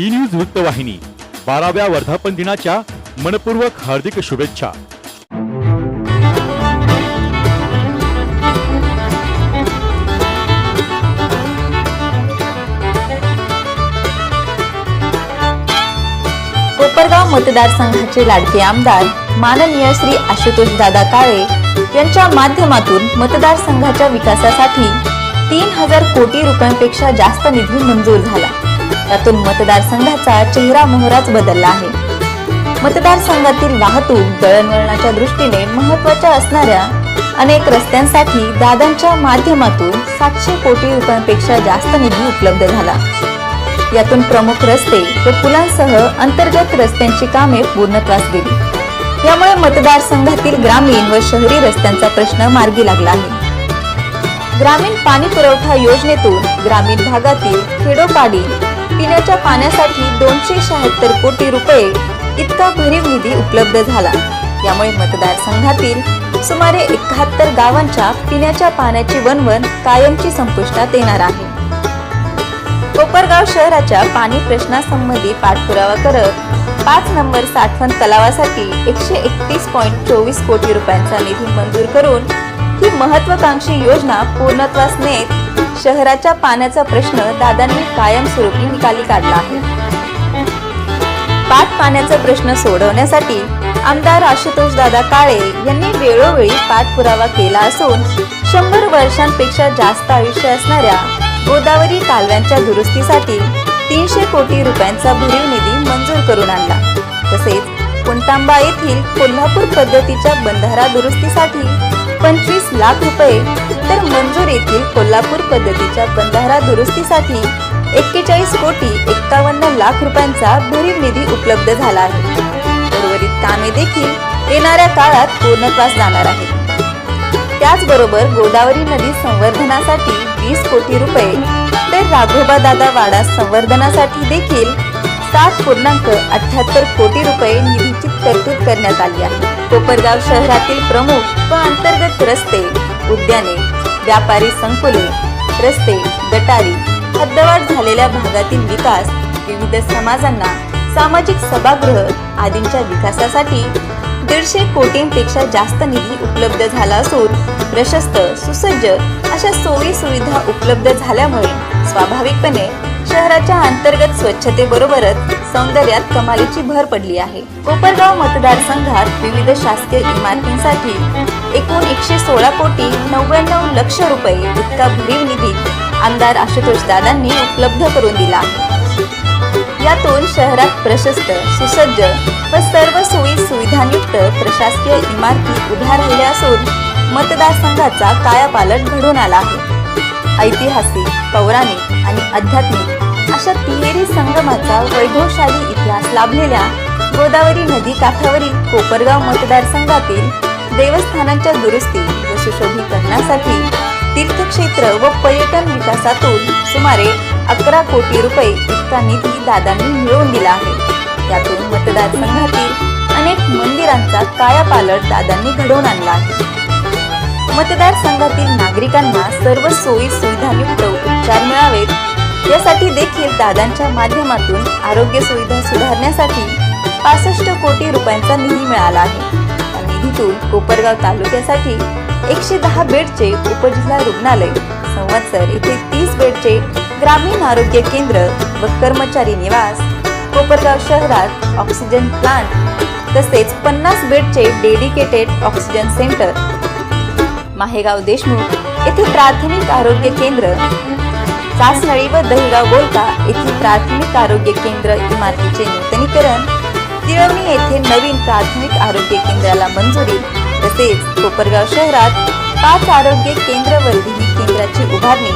E news वृत्तवाहिनी बाराव्या वर्धापन दिनाच्या मनपूर्वक हार्दिक शुभेच्छा. कोपरगाव मतदारसंघाचे लाडके आमदार माननीय श्री आशुतोष दादा काळे यांच्या माध्यमातून मतदारसंघाच्या विकासासाठी तीन हजार कोटी रुपयांपेक्षा जास्त निधी मंजूर झाला. त्यातून मतदारसंघाचा चेहरा मोहराच बदलला आहे. मतदारसंघातील वाहतूक दळणवळणाच्या दृष्टीने महत्त्वाच्या असणाऱ्या अनेक रस्त्यांसाठी दादांच्या माध्यमातून सातशे कोटी रुपयांपेक्षा जास्त निधी उपलब्ध झाला. यातून प्रमुख रस्ते व पुलांसह अंतर्गत रस्त्यांची कामे पूर्णत्वास गेली यामुळे मतदारसंघातील ग्रामीण व शहरी रस्त्यांचा प्रश्न मार्गी लागला आहे. ग्रामीण पाणी पुरवठा योजनेतून ग्रामीण भागातील खेडोपाडी पिण्याच्या पाण्यासाठी दोनशे शहात्तर कोटी रुपये इतका भरीव निधी उपलब्ध झाला. यामुळे मतदारसंघातील सुमारे एकाहत्तर गावांच्या पिण्याच्या पाण्याची वणवण कायमची संपुष्टात येणार आहे. कोपरगाव शहराच्या पाणी प्रश्नासंबंधी पाठपुरावा करत पाच नंबर साठवण तलावासाठी एकशे एकतीस पॉईंट चोवीस कोटी रुपयांचा निधी मंजूर करून ही महत्वाकांक्षी योजना पूर्णत्वास नेत शहराच्या पाण्याचा प्रश्न दादांनी कायमस्वरूपी निकाली काढला आहे. पाट पाण्याचा प्रश्न सोडवण्यासाठी आमदार आशुतोष दादा काळे यांनी वेळोवेळी पाठपुरावा केला असून शंभर वर्षांपेक्षा जास्त आयुष्य असणाऱ्या गोदावरी कालव्यांच्या दुरुस्तीसाठी तीनशे कोटी रुपयांचा भरीव निधी मंजूर करून आणला. तसेच पुणतांबा येथील कोल्हापूर पद्धतीच्या बंधारा दुरुस्तीसाठी पंचवीस लाख रुपये तर मंजूर येथील कोल्हापूर पद्धतीच्या बंधारा दुरुस्तीसाठी एक्केचाळीस कोटी एक्कावन्न लाख रुपयांचा भरीव निधी उपलब्ध झाला आहे. उर्वरित कामे देखील येणाऱ्या काळात पूर्णत्वास जाणार आहेत. त्याचबरोबर गोदावरी नदी संवर्धनासाठी वीस कोटी रुपये तर राघोबा दादा वाडा संवर्धनासाठी देखील सात पूर्णांक अठ्याहत्तर कोटी रुपये निधीची तरतूद करण्यात आली आहे. कोपरगाव शहरातील प्रमुख व अंतर्गत रस्ते उद्याने व्यापारी संकुले रस्ते गटारी हद्दवाढ झालेल्या भागातील विकास विविध समाजांना सामाजिक सभागृह आदींच्या विकासासाठी दीडशे कोटींपेक्षा जास्त निधी उपलब्ध झाला असून प्रशस्त सुसज्ज अशा सोयी सुविधा उपलब्ध झाल्यामुळे स्वाभाविकपणे शहराच्या अंतर्गत स्वच्छतेबरोबरच सौंदर्यात कमालीची भर पडली आहे. कोपरगाव मतदारसंघात विविध शासकीय इमारतींसाठी एकूण एकशे सोळा कोटी नव्याण्णव लक्ष रुपये इतका भरीव निधी आमदार आशुतोष दादांनी उपलब्ध करून दिला. आहे यातून शहरात प्रशस्त सुसज्ज व सर्व सोयी सुविधांयुक्त प्रशासकीय इमारती उभ्या राहिल्या असून मतदारसंघाचा कायापालट घडून आला आहे. ऐतिहासिक पौराणिक आणि आध्यात्मिक अशा तिहेरी संगमाचा वैभवशाली इतिहास लाभलेल्या गोदावरी नदी काठावरील कोपरगाव मतदारसंघातील देवस्थानांच्या दुरुस्ती व सुशोभीकरणासाठी तीर्थक्षेत्र व पर्यटन विकासातून सुमारे अकरा कोटी रुपये इतका निधी दादांनी मिळवून दिला आहे. त्यातून मतदारसंघातील अनेक मंदिरांचा कायापालट दादांनी घडवून आणला आहे. मतदारसंघातील नागरिकांना सर्व सोयी सुविधायुक्त उपचार मिळावेत. यासाठी देखील दादांच्या माध्यमातून आरोग्य सुविधा सुधारण्यासाठी पासष्ट कोटी रुपयांचा निधी मिळाला आहे. या कोपरगाव तालुक्यासाठी एकशे दहा बेडचे उपजिल्हा रुग्णालय. संवत्सर येथे तीस बेडचे ग्रामीण आरोग्य केंद्र व कर्मचारी निवास. कोपरगाव शहरात ऑक्सिजन प्लांट तसेच पन्नास बेडचे dedicated oxygen centre. Mahegaon Deshmukh येथे प्राथमिक आरोग्य केंद्र. चासनळी व दहिगाव बोलका येथील प्राथमिक आरोग्य केंद्र इमारतीचे नूतनीकरण. तिळवणी येथे नवीन प्राथमिक आरोग्य केंद्राला मंजुरी तसेच कोपरगाव शहरात पाच आरोग्य केंद्र वर्धिनी केंद्राची उभारणी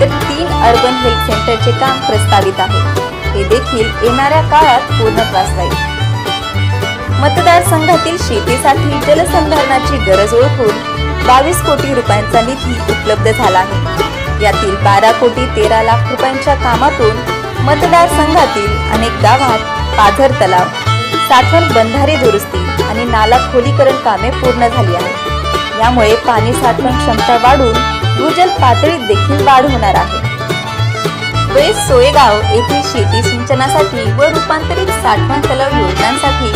तर तीन अर्बन हेल्थ सेंटरचे काम प्रस्तावित आहे. हे देखील येणाऱ्या काळात पूर्णत्वास जाईल मतदारसंघातील शेतीसाठी जलसंधारणाची गरज ओळखून बावीस कोटी रुपयांचा निधी उपलब्ध झाला आहे. यातील बारा कोटी तेरा लाख रुपयांच्या कामातून मतदारसंघातील अनेक गावात पाझर तलाव साठवण बंधारे दुरुस्ती आणि नाला खोलीकरण कामे पूर्ण झाली आहेत. यामुळे पाणी साठवण क्षमता वाढून भूजल पातळीत देखील वाढ होणार आहे. वेस सोयगाव येथील शेती सिंचनासाठी व रूपांतरित साठवण तलाव योजनांसाठी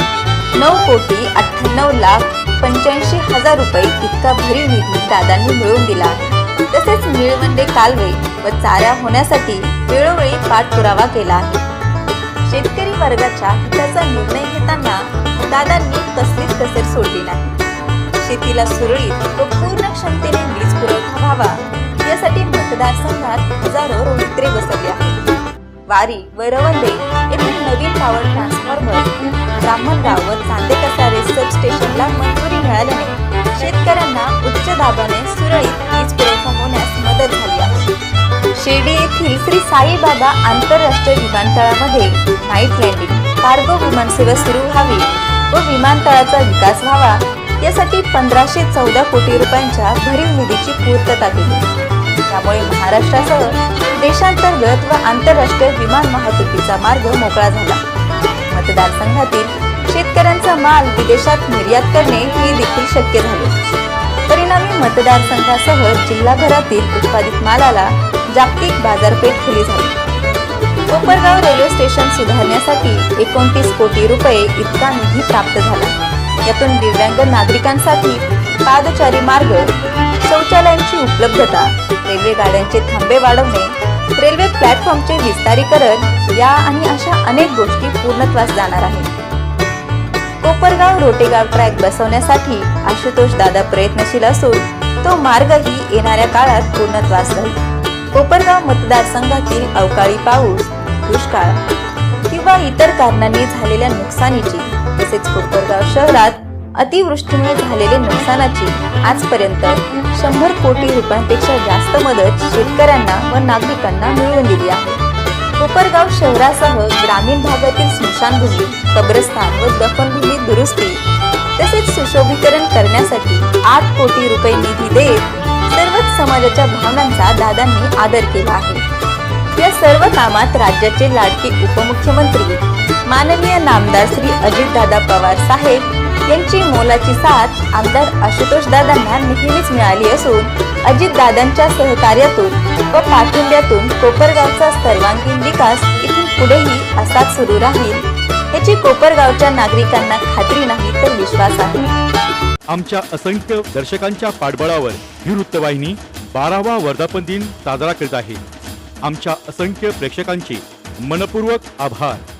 नऊ कोटी अठ्ठ्याण्णव लाख पंच्याऐंशी हजार रुपये इतका भरीव निधी दादांनी मिळवून दिला तसेच निळवंडे कालवे व चाऱ्या होण्यासाठी वेळोवेळी पाठपुरावा केला आहे. शेतकरी वर्गाच्या हिताचा निर्णय घेताना दादांनी कसलीच कसर सोडली नाही. शेतीला सुरळीत व पूर्ण क्षमतेने वीज पुरवठा व्हावा यासाठी मतदारसंघात हजारो रोहित्रे बसवले आहेत. वारी व रवंदे येथील नवीन पॉवर ट्रान्सफॉर्मर ब्राह्मणगाव व चांदे कसारे सबस्टेशनला मंजुरी मिळाल्याने शेतकऱ्यांना उच्च दाबाने सुरळीत शिर्डी येथील श्री साईबाबा आंतरराष्ट्रीय विमानतळामध्ये नाईट लँडिंग कार्गो विमानसेवा सुरू व्हावी व विमानतळाचा विकास व्हावा यासाठी पंधराशे चौदा कोटी रुपयांच्या भरीव निधीची पूर्तता केली. त्यामुळे महाराष्ट्रासह देशांतर्गत व आंतरराष्ट्रीय विमान वाहतुकीचा मार्ग मोकळा झाला. मतदारसंघातील शेतकऱ्यांचा माल विदेशात निर्यात करणे हे देखील शक्य झाले. परिणामी मतदारसंघासह जिल्हाभरातील उत्पादित मालाला जागतिक बाजारपेठ खुली झाली. कोपरगाव रेल्वे स्टेशन सुधारण्यासाठी एकोणतीस कोटी रुपये इतका निधी प्राप्त झाला. यातून दिव्यांग नागरिकांसाठी पादचारी मार्ग शौचालयांची उपलब्धता रेल्वे गाड्यांचे थांबे वाढवणे रेल्वे प्लॅटफॉर्मचे विस्तारीकरण या आणि अशा अनेक गोष्टी पूर्णत्वास जाणार आहेत. कोपरगाव रोटेगाव ट्रॅक बसवण्यासाठी आशुतोष दादा प्रयत्नशील असून तो मार्गही येणाऱ्या काळात पूर्णत्वास राहील. कोपरगाव मतदारसंघातील अवकाळी पाऊस दुष्काळ किंवा इतर कारणांनी झालेल्या नुकसानीची तसेच कोपरगाव शहरात अतिवृष्टीमुळे झालेले नुकसानाची आजपर्यंत शंभर कोटी रुपयांपेक्षा जास्त मदत शेतकऱ्यांना व नागरिकांना मिळवून दिली आहे. कोपरगाव शहरासह ग्रामीण भागातील स्मशानभूमी कब्रस्तान व दफनभूमी दुरुस्ती तसेच सुशोभीकरण करण्यासाठी आठ कोटी रुपये निधी देत सर्वच समाजाच्या भावनांचा दादांनी आदर केला आहे. या सर्व कामात राज्याचे लाडके उपमुख्यमंत्री माननीय नामदार श्री अजितदादा पवार साहेब यांची मोलाची साथ आमदार आशुतोष दादांना नेहमीच मिळाली असून अजितदादांच्या सहकार्यातून व पाठिंब्यातून कोपरगावचा सर्वांगीण विकास इथून पुढेही असाच सुरू राहील याची कोपरगावच्या नागरिकांना खात्री नाही तर विश्वास आहे. आमच्या असंख्य दर्शकांच्या पाठबळावर ही वृत्तवाहिनी बारावा वर्धापन दिन साजरा करीत आहे. आमच्या असंख्य प्रेक्षकांचे मनपूर्वक आभार.